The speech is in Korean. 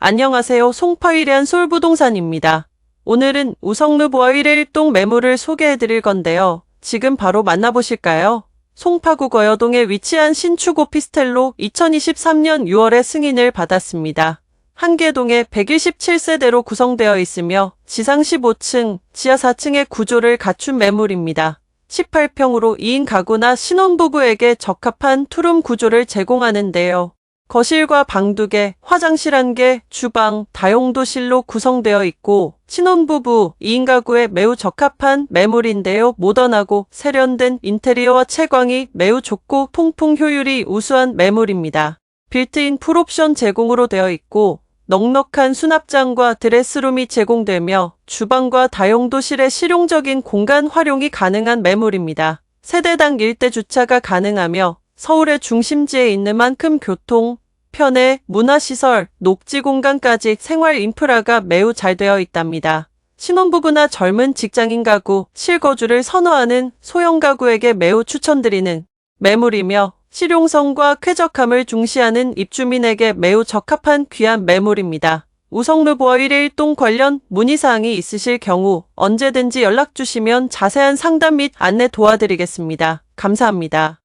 안녕하세요. 송파위대한 솔부동산입니다. 오늘은 우성루보와 1회 1동 매물을 소개해 드릴 건데요. 지금 바로 만나보실까요? 송파구 거여동에 위치한 신축 오피스텔로 2023년 6월에 승인을 받았습니다. 한 개동에 127세대로 구성되어 있으며 지상 15층, 지하 4층의 구조를 갖춘 매물입니다. 18평으로 2인 가구나 신혼부부에게 적합한 투룸 구조를 제공하는데요. 거실과 방 2개, 화장실 1개, 주방, 다용도실로 구성되어 있고 신혼부부, 2인 가구에 매우 적합한 매물인데요. 모던하고 세련된 인테리어와 채광이 매우 좋고 통풍 효율이 우수한 매물입니다. 빌트인 풀옵션 제공으로 되어 있고 넉넉한 수납장과 드레스룸이 제공되며 주방과 다용도실의 실용적인 공간 활용이 가능한 매물입니다. 세대당 일대 주차가 가능하며 서울의 중심지에 있는 만큼 교통, 편의, 문화시설, 녹지 공간까지 생활 인프라가 매우 잘 되어 있답니다. 신혼부부나 젊은 직장인 가구, 실거주를 선호하는 소형 가구에게 매우 추천드리는 매물이며 실용성과 쾌적함을 중시하는 입주민에게 매우 적합한 귀한 매물입니다. 우성루보와 1회 1동 관련 문의사항이 있으실 경우 언제든지 연락 주시면 자세한 상담 및 안내 도와드리겠습니다. 감사합니다.